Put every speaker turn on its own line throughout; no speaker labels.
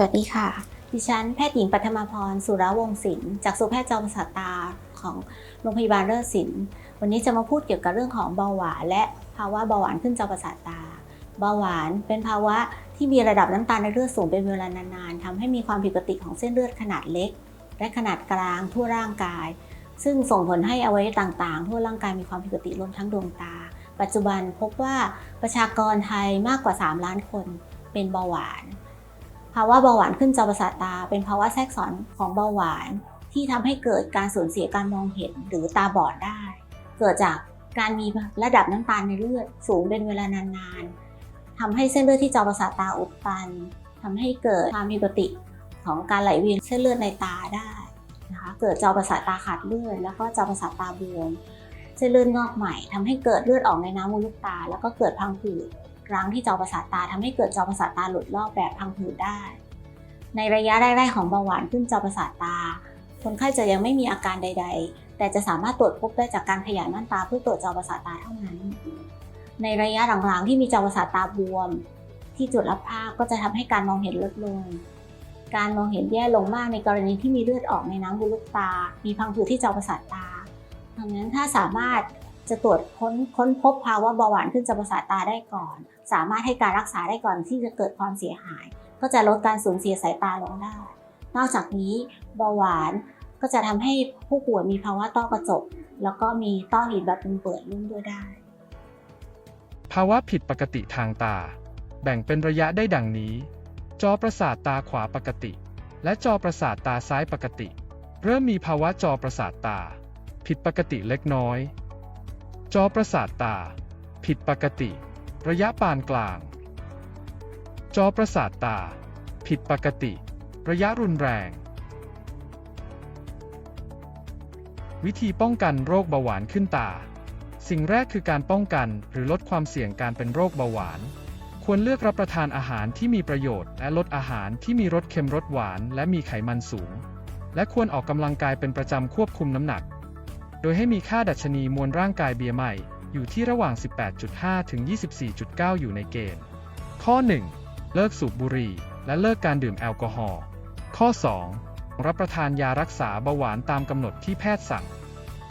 สวัสดีค่ะ ดิฉันแพทย์หญิงปัทมาพรสุรวงศ์ศิลป์จากสุแพทย์จอมประสาทตาของโรงพยาบาลเลิศศิลป์วันนี้จะมาพูดเกี่ยวกับเรื่องของเบาหวานและภาวะเบาหวานขึ้นจอประสาทตา เบาหวานเป็นภาวะที่มีระดับน้ำตาลในเลือดสูงเป็นเวลานานๆทำให้มีความผิดปกติของเส้นเลือดขนาดเล็ก และขนาดกลางทั่วร่างกาย ซึ่งส่งผลให้อวัยวะต่างๆ ทั่วร่างกายมีความผิดปกติรวมทั้งดวงตา ปัจจุบันพบว่าประชากรไทยมากกว่า 3 ล้านคนเป็นเบาหวาน ภาวะเบาหวานขึ้นจอประสาทตา เป็นภาวะแทรกซ้อนของเบาหวานที่ทำให้เกิดการสูญเสียการมองเห็นหรือตาบอดได้ เกิดจากการมีระดับน้ำตาลในเลือดสูงเป็นเวลานานๆทำให้เส้นเลือดที่จอประสาทตาอุดตันทำให้เกิดความผิดปกติของการไหลเวียนเส้นเลือดในตาได้นะคะเกิดจอประสาทตาขาดเลือดแล้วก็จอประสาทตาบวมเส้นเลือดงอกใหม่ทำให้เกิดเลือดออกในน้ำมูลลูกตา แล้วก็เกิดพังผืด รั้งที่จอประสาทตาทำให้เกิดจอประสาทตาหลุดลอกแบบพังผืดได้ ในระยะแรกๆของเบาหวานขึ้นจอประสาทตา คนไข้จะยังไม่มีอาการใด ๆ แต่จะสามารถตรวจพบได้จากการขยายม่านตาเพื่อตรวจจอประสาทตาเท่านั้น ในระยะหลังๆ ที่มีจอประสาทตาบวม ที่จุดรับภาพก็จะทำให้การมองเห็นลดลง การมองเห็นแย่ลงมากในกรณีที่มีเลือดออกในน้ำบุลูกตา มีพังผืดที่จอประสาทตาดังนั้นถ้าสามารถ จะตรวจค้นค้นพบภาวะเบาหวานขึ้นจอประสาทตาได้ก่อน สามารถให้การรักษาได้ก่อนที่จะเกิดความเสียหาย ก็จะลดการสูญเสียสายตาลงได้ นอกจากนี้เบาหวานก็จะทำให้ผู้ป่วยมีภาวะต้อกระจก แล้วก็มีต้อหินแบบเป็นเปิดรุ่มด้วยได้
ภาวะผิดปกติทางตา แบ่งเป็นระยะได้ดังนี้ จอประสาทตาขวาปกติ และจอประสาทตาซ้ายปกติ เริ่มมีภาวะจอประสาทตา ผิดปกติเล็กน้อย จอประสาทตา ผิดปกติ ระยะปานกลาง จอประสาทตา ผิดปกติ ระยะรุนแรง วิธีป้องกันโรคเบาหวานขึ้นตา สิ่งแรกคือการป้องกันหรือลดความเสี่ยงการเป็นโรคเบาหวาน ควรเลือกรับประทานอาหารที่มีประโยชน์ และลดอาหารที่มีรสเค็มรสหวาน และมีไขมันสูง และควรออกกำลังกายเป็นประจำควบคุมน้ำหนัก โดยให้มีค่าดัชนีมวลร่างกายเบียร์ใหม่ อยู่ที่ระหว่าง 18.5 ถึง 24.9 อยู่ในเกณฑ์ ข้อ 1 เลิกสูบบุหรี่ และเลิกการดื่มแอลกอฮอล์ ข้อ 2 รับประทานยารักษาเบาหวานตามกำหนดที่แพทย์สั่ง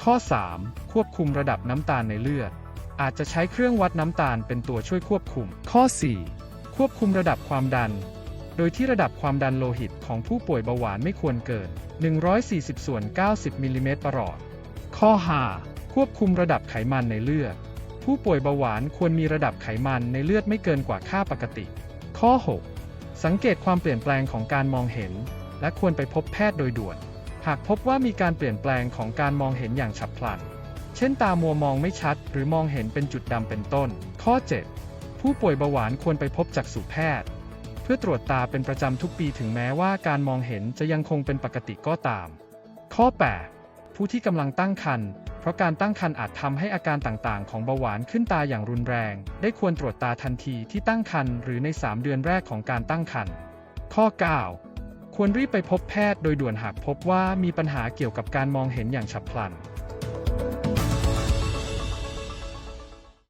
ข้อ 3 ควบคุมระดับน้ำตาลในเลือด อาจจะใช้เครื่องวัดน้ำตาลเป็นตัวช่วยควบคุม ข้อ 4 ควบคุมระดับความดันโดยที่ระดับความดันโลหิตของผู้ป่วยเบาหวานไม่ควรเกิน 140 ส่วน 90 มิลลิเมตรประหลอด ข้อ5ควบคุมระดับไขมันในเลือด ผู้ป่วยเบาหวานควรมีระดับไขมันในเลือดไม่เกินกว่าค่าปกติ ข้อ 6 สังเกตความเปลี่ยนแปลงของการมองเห็น และควรไปพบแพทย์โดยด่วน หากพบว่ามีการเปลี่ยนแปลงของการมองเห็นอย่างฉับพลัน เช่นตามัวมองไม่ชัด หรือมองเห็นเป็นจุดดำเป็นต้น ข้อ 7 ผู้ป่วยเบาหวานควรไปพบจักษุแพทย์ เพื่อตรวจตาเป็นประจำทุกปีถึงแม้ว่าการมองเห็นจะยังคงเป็นปกติก็ตาม ข้อ 8 ผู้ที่กำลังตั้งครรภ์เพราะการตั้งครรภ์อาจทำให้อาการต่างๆ ของเบาหวานขึ้นตาอย่างรุนแรง ได้ควรตรวจตาทันทีที่ตั้งครรภ์หรือใน 3 เดือนแรกของการตั้งครรภ์ข้อ 9 ควรรีบไปพบแพทย์โดยด่วนหากพบว่ามีปัญหาเกี่ยวกับการมองเห็นอย่างฉับพลัน